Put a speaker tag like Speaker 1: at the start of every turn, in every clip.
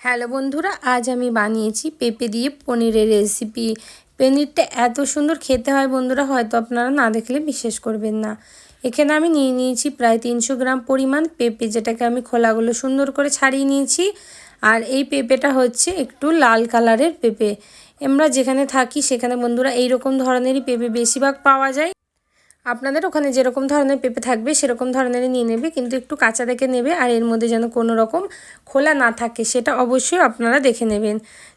Speaker 1: Hello বন্ধুরা, আজ আমি বানিয়েছি পেঁপে দিয়ে পনিরের রেসিপি পনিরটা এত সুন্দর খেতে হয় বন্ধুরা, হয়তো আপনারা না দেখলে বিশ্বাস করবেন না। এখানে আমি নিয়ে নিয়েছি প্রায় তিনশো গ্রাম পরিমাণ পেঁপে, যেটাকে আমি খোলাগুলো সুন্দর করে ছাড়িয়ে নিয়েছি। আর এই পেঁপেটা হচ্ছে একটু লাল কালারের পেঁপে। আমরা যেখানে থাকি সেখানে বন্ধুরা এই রকম ধরনেরই পেঁপে বেশিরভাগ পাওয়া যায়। আপনাদের ওখানে যেরকম ধরনের পেঁপে থাকবে, সেরকম ধরনের নিয়ে নেবে, কিন্তু একটু কাঁচা দেখে নেবে আর এর মধ্যে যেন কোনো রকম খোলা না থাকে, সেটা অবশ্যই আপনারা দেখে নেবেন।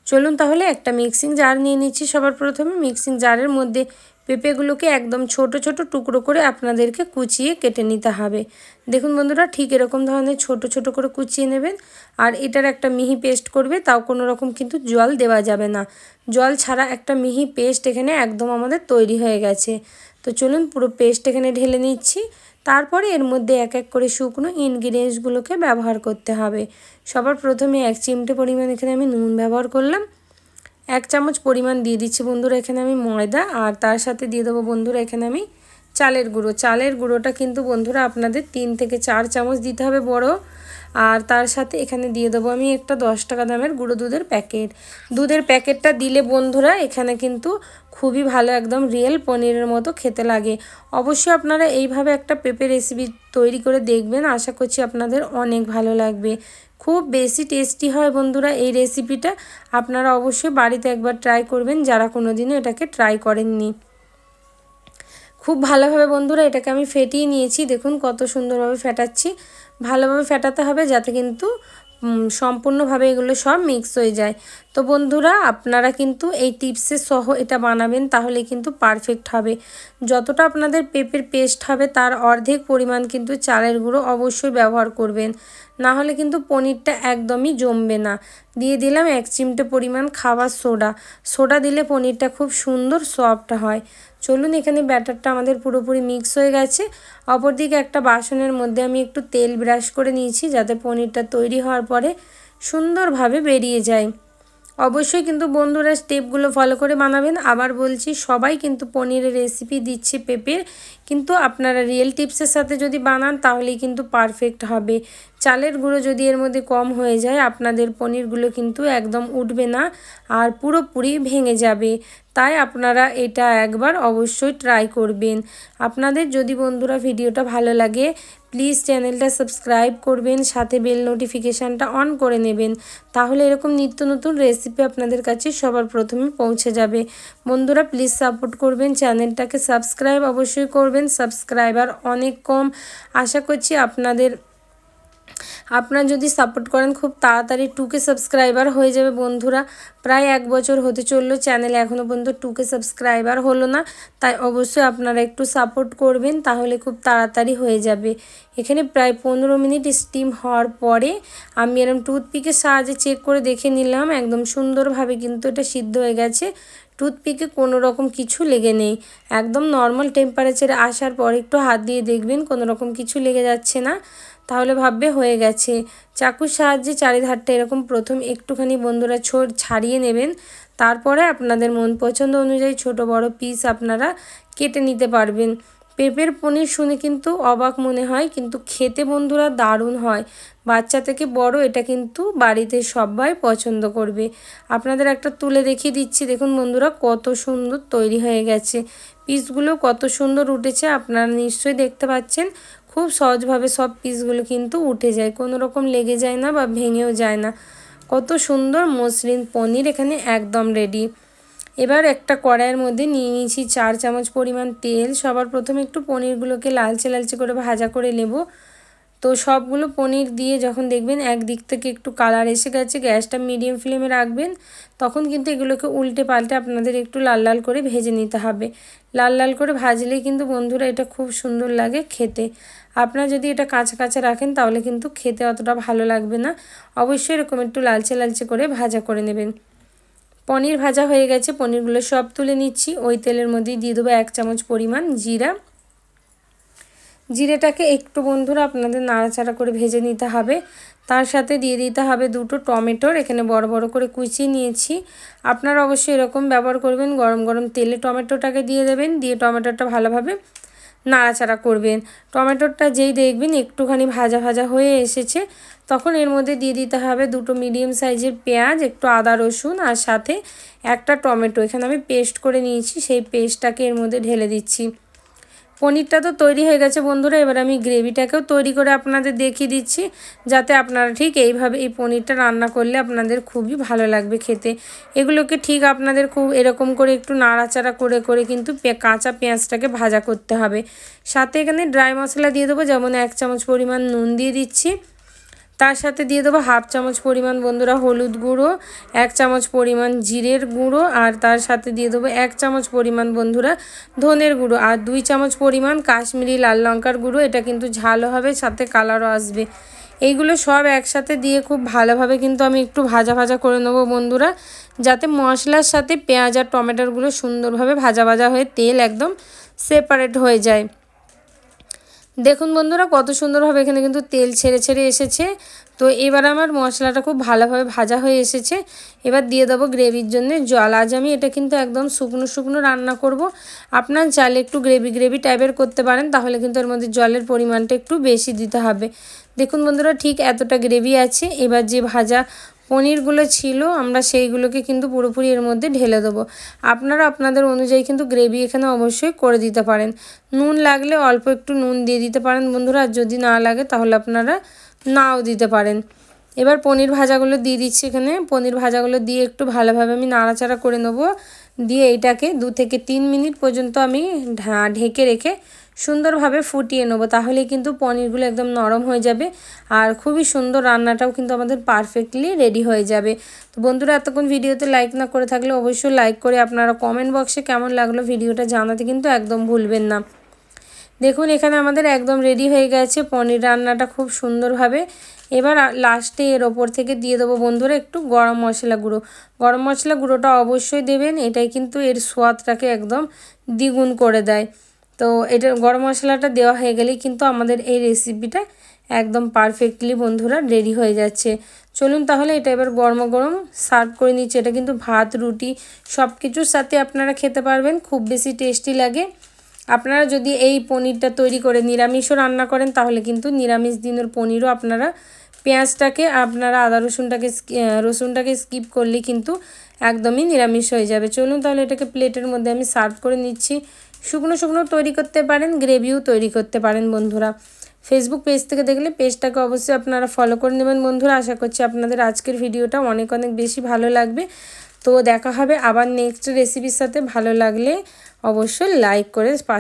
Speaker 1: চলুন তাহলে একটা মিক্সিং জার নিয়ে নিচ্ছি সবার প্রথমে। মিক্সিং জারের মধ্যে পেঁপেগুলোকে একদম ছোট ছোট টুকরো করে আপনাদেরকে কুচিয়ে কেটে নিতে হবে। দেখুন বন্ধুরা, ঠিক এরকম ধরনের ছোট ছোট করে কুচিয়ে নেবেন। আর এটার একটা মিহি পেস্ট করবে, তাও কোনো রকম কিন্তু জল দেওয়া যাবে না। জল ছাড়া একটা মিহি পেস্ট এখানে একদম আমাদের তৈরি হয়ে গেছে। তো চলুন পুরো পেস্ট এখানে ঢেলে নিচ্ছি। তারপরে এর মধ্যে এক এক করে শুকনো ইনগ্রিডিয়েন্টসগুলোকে ব্যবহার করতে হবে। সবার প্রথমে এক চিমটে পরিমাণ এখানে আমি নুন ব্যবহার করলাম। এক চামচ পরিমাণ দিয়ে দিচ্ছি বন্ধুরা, এখানে আমি ময়দা আর তার সাথে দিয়ে দেবো বন্ধুরা, এখানে আমি চালের গুঁড়ো। চালের গুঁড়োটা কিন্তু বন্ধুরা আপনাদের তিন থেকে চার চামচ দিতে হবে বড়। আর তার সাথে এখানে দিয়ে দেবো আমি একটা দশ টাকা দামের গুঁড়ো দুধের প্যাকেট। দুধের প্যাকেটটা দিলে বন্ধুরা এখানে কিন্তু খুবই ভালো একদম রিয়েল পনিরের মতো খেতে লাগে। অবশ্যই আপনারা এইভাবে একটা পেঁপে রেসিপি তৈরি করে দেখবেন, আশা করছি আপনাদের অনেক ভালো লাগবে। খুব বেশি টেস্টি হয় বন্ধুরা এই রেসিপিটা আপনারা অবশ্যই বাড়িতে একবার ট্রাই করবেন, যারা কোনো দিনও এটাকে ট্রাই করেননি। খুব ভালোভাবে বন্ধুরা এটাকে আমি ফেটিয়ে নিয়েছি। দেখুন কত সুন্দরভাবে ফেটাচ্ছি। ভালোভাবে ফেটাতে হবে যাতে কিন্তু সম্পূর্ণভাবে এগুলো সব মিক্স হয়ে যায়। তো বন্ধুরা, আপনারা কিন্তু এই টিপসে সহ এটা বানাবেন, তাহলে কিন্তু পারফেক্ট হবে। যতটা আপনাদের পেঁপের পেস্ট হবে, তার অর্ধেক পরিমাণ কিন্তু চালের গুঁড়ো অবশ্যই ব্যবহার করবেন। না হলে কিন্তু পনিরটা একদমই জমবে না। দিয়ে দিলাম এক চিমটে পরিমাণ খাবার সোডা। সোডা দিলে পনিরটা খুব সুন্দর সফট হয়। চলুন এখানে ব্যাটারটা আমাদের পুরোপুরি মিক্স হয়ে গেছে। অপরদিকে একটা বাসনের মধ্যে আমি একটু তেল ব্রাশ করে নিয়েছি যাতে পনিরটা তৈরি হওয়ার পরে সুন্দরভাবে বেরিয়ে যায়। অবশ্যই কিন্তু বন্ধুরা স্টেপগুলো ফলো করে বানাবেন। আবার বলছি, সবাই কিন্তু পনিরের রেসিপি দিচ্ছে পেঁপের। কিন্তু আপনারা রিয়েল টিপসের সাথে যদি বানান, তাহলেই কিন্তু পারফেক্ট হবে। চালের গুঁড়ো যদি এর মধ্যে কম হয়ে যায়, আপনাদের পনিরগুলো কিন্তু একদম উঠবে না আর পুরোপুরি ভেঙে যাবে। তাই আপনারা এটা একবার অবশ্যই ট্রাই করবেন। আপনাদের যদি বন্ধুরা ভিডিওটা ভালো লাগে প্লিজ চ্যানেলটা সাবস্ক্রাইব করবেন, সাথে বেল নোটিফিকেশানটা অন করে নেবেন। তাহলে এরকম নিত্য নতুন রেসিপি আপনাদের কাছে সবার প্রথমে পৌঁছে যাবে। বন্ধুরা প্লিজ সাপোর্ট করবেন চ্যানেলটাকে সাবস্ক্রাইব অবশ্যই করবেন। সাবস্ক্রাইবার অনেক কম। আশা করছি আপনাদের, আপনার যদি সাপোর্ট করেন, খুব তাড়াতাড়ি টুকে সাবস্ক্রাইবার হয়ে যাবে বন্ধুরা। প্রায় এক বছর হতে চলল চ্যানেলে এখনও পর্যন্ত টুকে সাবস্ক্রাইবার হলো না। তাই অবশ্যই আপনারা একটু সাপোর্ট করবেন, তাহলে খুব তাড়াতাড়ি হয়ে যাবে। এখানে প্রায় পনেরো মিনিট স্টিম হওয়ার পরে আমি এরকম টুথপিকের সাহায্যে চেক করে দেখে নিলাম। একদম সুন্দরভাবে কিন্তু এটা সিদ্ধ হয়ে গেছে। টুথপিকে কোনো রকম কিছু লেগে নেই। একদম নর্মাল টেম্পারেচারে আসার পর একটু হাত দিয়ে দেখবেন কোনো রকম কিছু লেগে যাচ্ছে না। তাহলে ভাববে হয়ে গেছে। চাকুর সাহায্যে চারিধারটা এরকম প্রথম একটুখানি বন্ধুরা ছোট ছাড়িয়ে নেবেন। তারপরে আপনাদের মন পছন্দ অনুযায়ী ছোট বড় পিস আপনারা কেটে নিতে পারবেন। পেঁপের পনির শুনে কিন্তু অবাক মনে হয়, কিন্তু খেতে বন্ধুরা দারুণ হয়। বাচ্চা থেকে বড় এটা কিন্তু বাড়িতে সবাই পছন্দ করবে। আপনাদের একটা তুলে দেখিয়ে দিচ্ছি। দেখুন বন্ধুরা, কত সুন্দর তৈরি হয়ে গেছে। পিসগুলো কত সুন্দর উঠেছে, আপনারা নিশ্চয়ই দেখতে পাচ্ছেন। খুব সহজভাবে সব পিসগুলো কিন্তু উঠে যায়, কোনো রকম লেগে যায় না বা ভেঙেও যায় না। কত সুন্দর মসৃণ পনির এখানে একদম রেডি এবার একটা কড়াইয়ের মধ্যে নিয়ে নিয়েছি চার চামচ পরিমাণ তেল। সবার প্রথমে একটু পনিরগুলোকে লালচে লালচে করে ভাজা করে নেব। তো সবগুলো পনির দিয়ে যখন দেখবেন একদিক থেকে একটু কালার এসে গেছে, গ্যাসটা মিডিয়াম ফ্লেমে রাখবেন, তখন কিন্তু এগুলোকে উল্টে পাল্টে আপনাদের একটু লাল লাল করে ভেজে নিতে হবে। লাল লাল করে ভাজলেই কিন্তু বন্ধুরা এটা খুব সুন্দর লাগে খেতে। আপনারা যদি এটা কাঁচা কাঁচা রাখেন তাহলে কিন্তু খেতে অতটা ভালো লাগবে না। অবশ্যই এরকম একটু লালচে লালচে করে ভাজা করে নেবেন। পনির ভাজা হয়ে গেছে, পনিরগুলো সব তুলে নিচ্ছি। ওই তেলের মধ্যেই দিয়ে দেবো এক চামচ পরিমাণ জিরা। জিরেটাকে একটু বন্ধুরা আপনাদের নাড়াচাড়া করে ভেজে নিতে হবে। তার সাথে দিয়ে দিতে হবে দুটো টমেটোর, এখানে বড় বড় করে কুচিয়ে নিয়েছি। আপনারা অবশ্যই এরকম ব্যবহার করবেন, গরম গরম তেলে টমেটোটাকে দিয়ে দেবেন, দিয়ে টমেটোটা ভালোভাবে নাড়াচাড়া করবেন। টমেটোটা যেই দেখবেন একটুখানি ভাজা ভাজা হয়ে এসেছে, তখন এর মধ্যে দিয়ে দিতে হবে দুটো মিডিয়াম সাইজের পেঁয়াজ, একটু আদা, রসুন আর সাথে একটা টমেটো। এখানে আমি পেস্ট করে নিয়েছি, সেই পেস্টটাকে এর মধ্যে ঢেলে দিচ্ছি। পনিরটা তো তৈরি হয়ে গেছে বন্ধুরা, এবার আমি গ্রেভিটাকেও তৈরি করে আপনাদের দেখিয়ে দিচ্ছি, যাতে আপনারা ঠিক এইভাবে এই পনিরটা রান্না করলে আপনাদের খুবই ভালো লাগবে খেতে। এগুলোকে ঠিক আপনাদের খুব এরকম করে একটু নাড়াচাড়া করে করে কিন্তু কাঁচা পেঁয়াজটাকে ভাজা করতে হবে। সাথে এখানে ড্রাই মশলা দিয়ে দেবো, যেমন এক চামচ পরিমাণ নুন দিয়ে দিচ্ছি। তার সাথে দিয়ে দেবো হাফ চামচ পরিমাণ বন্ধুরা হলুদ গুঁড়ো, এক চামচ পরিমাণ জিরের গুঁড়ো আর তার সাথে দিয়ে দেবো এক চামচ পরিমাণ বন্ধুরা ধনের গুঁড়ো আর দুই চামচ পরিমাণ কাশ্মীরি লাল লঙ্কার গুঁড়ো, এটা কিন্তু ঝালও হবে, সাথে কালারও আসবে। এইগুলো সব একসাথে দিয়ে খুব ভালোভাবে কিন্তু আমি একটু ভাজা ভাজা করে নেব বন্ধুরা, যাতে মশলার সাথে পেঁয়াজ আর টমেটোরগুলো সুন্দরভাবে ভাজা ভাজা হয়ে তেল একদম সেপারেট হয়ে যায়। দেখুন বন্ধুরা, কত সুন্দরভাবে এখানে কিন্তু তেল ছেড়ে ছেড়ে এসেছে। তো এবার আমার মশলাটা খুব ভালোভাবে ভাজা হয়ে এসেছে। এবার দিয়ে দেবো গ্রেভির জন্য জল। আজ আমি এটা কিন্তু একদম শুকনো শুকনো রান্না করব। আপনার চালে একটু গ্রেভি গ্রেভি টাইপের করতে পারেন, তাহলে কিন্তু এর মধ্যে জলের পরিমাণটা একটু বেশি দিতে হবে। দেখুন বন্ধুরা, ঠিক এতটা গ্রেভি আছে। এবার যে ভাজা পনিরগুলো ছিল, আমরা সেইগুলোকে কিন্তু পুরোপুরি এর মধ্যে ঢেলে দেবো। আপনারা আপনাদের অনুযায়ী কিন্তু গ্রেভি এখানে অবশ্যই করে দিতে পারেন। নুন লাগলে অল্প একটু নুন দিয়ে দিতে পারেন বন্ধুরা, আর যদি না লাগে তাহলে আপনারা নাও দিতে পারেন। এবার পনির ভাজাগুলো দিয়ে দিচ্ছি এখানে। পনির ভাজাগুলো দিয়ে একটু ভালোভাবে আমি নাড়াচাড়া করে নেব। দিয়ে এইটাকে দু থেকে তিন মিনিট পর্যন্ত আমি ঢেকে রেখে সুন্দরভাবে ফুটিয়ে নেব তাহলে কিন্তু পনিরগুলো একদম নরম হয়ে যাবে আর খুবই সুন্দর রান্নাটাও কিন্তু আমাদের পারফেক্টলি রেডি হয়ে যাবে। তো বন্ধুরা, এতক্ষণ ভিডিওতে লাইক না করে থাকলে অবশ্যই লাইক করে আপনারা কমেন্ট বক্সে কেমন লাগল ভিডিওটা জানাতে কিন্তু একদম ভুলবেন না। দেখুন, এখানে আমাদের একদম রেডি হয়ে গেছে পনির রান্নাটা খুব সুন্দরভাবে। এবার লাস্টে এর ওপর থেকে দিয়ে দেবো বন্ধুরা একটু গরম মশলা গুঁড়ো। গরম মশলা গুঁড়োটা অবশ্যই দেবেন, এটাই কিন্তু এর সোয়াদটাকে একদম দ্বিগুণ করে দেয়। তো এটা গরম মশলাটা দেওয়া হয়ে গেলেই কিন্তু আমাদের এই রেসিপিটা একদম পারফেক্টলি বন্ধুরা রেডি হয়ে যাচ্ছে। চলুন তাহলে এটা এবার গরম গরম সার্ভ করে নিচ্ছি। এটা কিন্তু ভাত, রুটি সব কিছুর সাথে আপনারা খেতে পারবেন, খুব বেশি টেস্টি লাগে। আপনারা যদি এই পনিরটা তৈরি করে নিরামিষও রান্না করেন, তাহলে কিন্তু নিরামিষ দিনের পনিরও আপনারা পেঁয়াজটাকে, আপনারা আদা রসুনটাকে রসুনটাকে স্কিপ করলে কিন্তু একদমই নিরামিষ হয়ে যাবে। চলুন তাহলে এটাকে প্লেটের মধ্যে আমি সার্ভ করে নিচ্ছি। শুকনো শুকনো তৈরি করতে পারেন গ্রেভিও তৈরি করতে পারেন বন্ধুরা। ফেসবুক পেজ থেকে দেখলে পেজটাকে অবশ্যই আপনারা ফলো করে নেবেন বন্ধুরা। আশা করছি আপনাদের আজকের ভিডিওটা অনেক অনেক বেশি ভালো লাগবে। তো দেখা হবে আবার নেক্সট রেসিপির সাথে। ভালো লাগলে অবশ্যই লাইক করে